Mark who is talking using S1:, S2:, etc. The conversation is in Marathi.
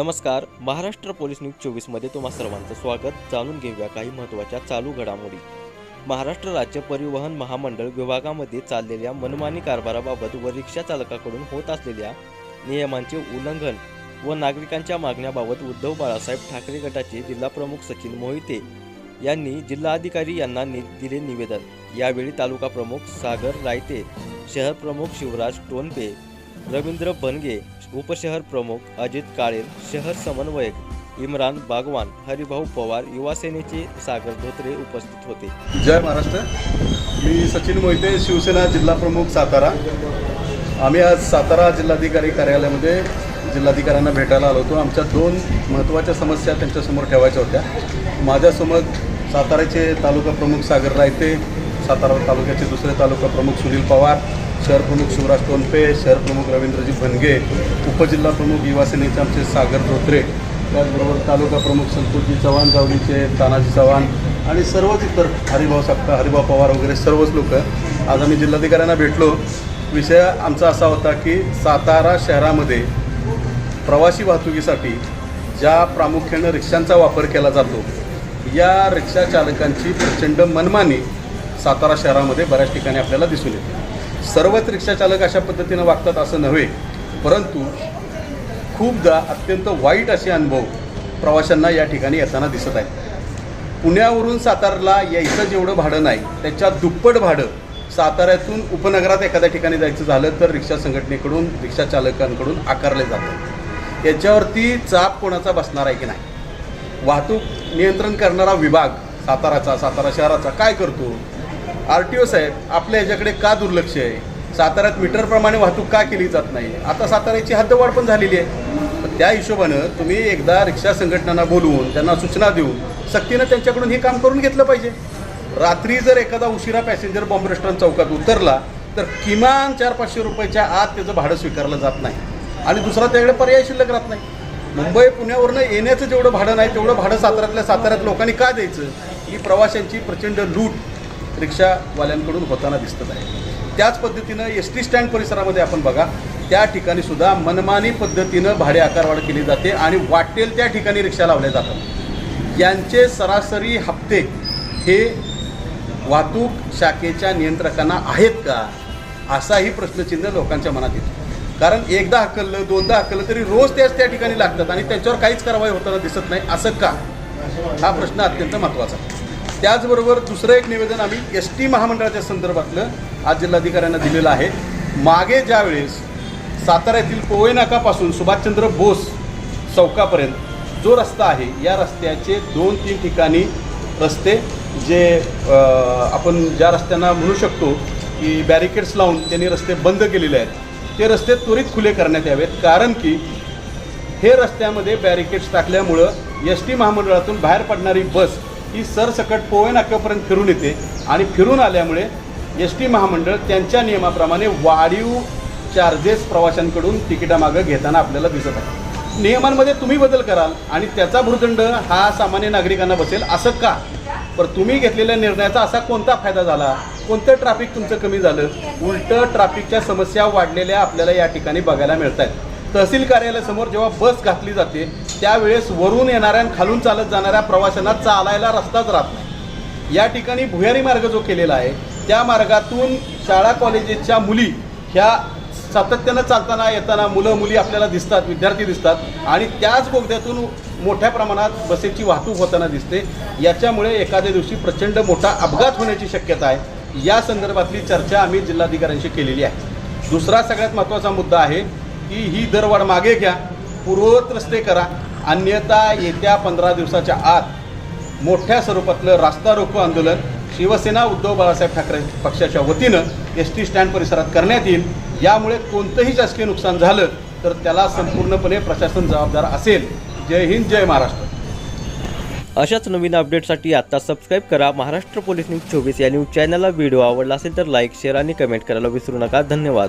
S1: नमस्कार महाराष्ट्र पोलीस न्यूज चोवीसमध्ये तुम्हा सर्वांचं स्वागत. जाणून घेऊया काही महत्त्वाच्या चालू घडामोडी. महाराष्ट्र राज्य परिवहन महामंडळ विभागामध्ये चाललेल्या मनमानी कारभाराबाबत व रिक्षा चालकाकडून होत असलेल्या नियमांचे उल्लंघन व नागरिकांच्या मागण्याबाबत उद्धव बाळासाहेब ठाकरे गटाचे जिल्हाप्रमुख सचिन मोहिते यांनी जिल्हाधिकारी यांना नि दिले निवेदन. यावेळी तालुका प्रमुख सागर रायते शहर प्रमुख शिवराज टोनपे रवींद्र बनगे उपशहर प्रमुख अजित काळे शहर समन्वयक इम्रान बागवान हरिभाऊ पवार युवा सेनेचे सागर धोत्रे उपस्थित होते.
S2: जय महाराष्ट्र. मी सचिन मोहिते शिवसेना जिल्हा प्रमुख सातारा. आम्ही आज सातारा जिल्हाधिकारी कार्यालयामध्ये जिल्हाधिकाऱ्यांना भेटायला आलो होतो. आमच्या दोन महत्त्वाच्या समस्या त्यांच्यासमोर ठेवायच्या होत्या. माझ्यासमोर साताऱ्याचे तालुका प्रमुख सागर रायते सातारा तालुक्याचे दुसरे तालुका प्रमुख सुनील पवार शहर प्रमुख शिवराज टोनपे शहर प्रमुख रवींद्रजी भनगे उपजिल्हा प्रमुख आमचे सागर धोत्रे त्याचबरोबर तालुका प्रमुख संतोषजी चव्हाण जावलीचे तानाजी चव्हाण आणि सर्वच इतर हरिभाऊ साप्ता हरिभाऊ पवार वगैरे सर्वच लोक आज आम्ही जिल्हाधिकाऱ्यांना भेटलो. विषय आमचा असा होता की सातारा शहरामध्ये प्रवासी वाहतुकीसाठी ज्या प्रामुख्यानं रिक्षांचा वापर केला जातो या रिक्षा चालकांची प्रचंड मनमानी सातारा शहरामध्ये बऱ्याच ठिकाणी आपल्याला दिसून येते. सर्वच रिक्षाचालक अशा पद्धतीनं वागतात असं नव्हे. परंतु खूपदा अत्यंत वाईट असे अनुभव प्रवाशांना या ठिकाणी येताना दिसत आहेत. पुण्यावरून सातारला यायचं जेवढं भाडं नाही त्याच्या दुप्पट भाडं साताऱ्यातून उपनगरात एखाद्या ठिकाणी जायचं झालं तर रिक्षा संघटनेकडून रिक्षा चालकांकडून आकारले जातं. याच्यावरती चाप कोणाचा बसणार आहे की नाही? वाहतूक नियंत्रण करणारा विभाग साताराचा सातारा शहराचा काय करतो? आर टी ओ साहेब आपल्या याच्याकडे का दुर्लक्ष आहे? साताऱ्यात मीटरप्रमाणे वाहतूक का केली जात नाही? आता साताऱ्याची हद्दवाढ पण झालेली आहे. त्या हिशोबानं तुम्ही एकदा रिक्षा संघटनांना बोलवून त्यांना सूचना देऊन सक्तीनं त्यांच्याकडून हे काम करून घेतलं पाहिजे. रात्री जर एखादा उशिरा पॅसेंजर बॉम्ब रेस्टॉरंट चौकात उतरला तर किमान चार पाचशे रुपयाच्या आत त्याचं भाडं स्वीकारलं जात नाही. आणि दुसरा त्याकडे पर्याय शिल्लक राहत नाही. मुंबई पुण्यावरनं येण्याचं जेवढं भाडं नाही तेवढं भाडं साताऱ्यातल्या साताऱ्यात लोकांनी का द्यायचं? ही प्रवाशांची प्रचंड लूट रिक्षावाल्यांकडून होताना दिसत आहे. त्याच पद्धतीनं एस टी स्टँड परिसरामध्ये आपण बघा त्या ठिकाणी सुद्धा मनमानी पद्धतीनं भाडे आकारवाढ केली जाते आणि वाटेल त्या ठिकाणी रिक्षा लावल्या जातात. यांचे सरासरी हप्ते हे वाहतूक शाखेच्या नियंत्रकांना आहेत का असाही प्रश्नचिन्ह लोकांच्या मनात येतो. कारण एकदा हकललं दोनदा हकललं तरी रोज त्याच त्या ठिकाणी लागतात आणि त्याच्यावर काहीच कारवाई होताना दिसत नाही असं का? हा प्रश्न अत्यंत महत्त्वाचा आहे. त्याचबरोबर दुसरं एक निवेदन आम्ही एस टी महामंडळाच्या संदर्भातलं आज जिल्हाधिकाऱ्यांना दिलेलं आहे. मागे ज्यावेळेस सातारा येथील नाकापासून सुभाषचंद्र बोस चौकापर्यंत जो रस्ता आहे या रस्त्याचे दोन तीन ठिकाणी रस्ते जे आपण ज्या रस्त्यांना म्हणू शकतो की बॅरिकेड्स लावून त्यांनी रस्ते बंद केलेले आहेत ते रस्ते त्वरित खुले करण्यात यावेत. कारण की हे रस्त्यामध्ये बॅरिकेड्स टाकल्यामुळं एस टी महामंडळातून बाहेर पडणारी बस ही सरसकट पोवे नाक्यापर्यंत फिरून येते. आणि फिरून आल्यामुळे एस टी महामंडळ त्यांच्या नियमाप्रमाणे वाढीव चार्जेस प्रवाशांकडून तिकिटामागं घेताना आपल्याला दिसत आहे. नियमांमध्ये तुम्ही बदल कराल आणि त्याचा भूर्दंड हा सामान्य नागरिकांना बसेल असं का? पर तुम्ही घेतलेल्या निर्णयाचा असा कोणता फायदा झाला? कोणतं ट्रॅफिक तुमचं कमी झालं? उलटं ट्रॅफिकच्या समस्या वाढलेल्या आपल्याला या ठिकाणी बघायला मिळत आहेत तहसील कार्यालयासमोर जेव्हा बस घातली जाते त्यावेळेस वरून येणाऱ्या खालून चालत जाणाऱ्या प्रवाशांना चालायला रस्ताच राहत नाही. या ठिकाणी भुयारी मार्ग जो केलेला आहे त्या मार्गातून शाळा कॉलेजेसच्या मुली ह्या सातत्यानं चालताना येताना मुलं मुली आपल्याला दिसतात विद्यार्थी दिसतात आणि त्याच बोगद्यातून मोठ्या प्रमाणात बसेची वाहतूक होताना दिसते. याच्यामुळे एखाद्या दिवशी प्रचंड मोठा अपघात होण्याची शक्यता आहे. या संदर्भातली चर्चा आम्ही जिल्हाधिकाऱ्यांशी केलेली आहे. दुसरा सगळ्यात महत्त्वाचा मुद्दा आहे की ही दरवाढ मागे घ्या पूर्ववत रस्ते करा. अन्यथा येत्या पंधरा दिवसाच्या आत मोठ्या स्वरूपातलं रास्ता रोको आंदोलन शिवसेना उद्धव बाळासाहेब ठाकरे पक्षाच्या वतीनं एस टी स्टँड परिसरात करण्यात येईल. यामुळे कोणतंही शासकीय नुकसान झालं तर त्याला संपूर्णपणे प्रशासन जबाबदार असेल. जय हिंद जय महाराष्ट्र.
S1: अशाच नवीन अपडेटसाठी आता सबस्क्राईब करा. महाराष्ट्र पोलीस न्यूज चोवीस या न्यूज चॅनलला व्हिडिओ आवडला असेल तर लाईक शेअर आणि कमेंट करायला विसरू नका. धन्यवाद.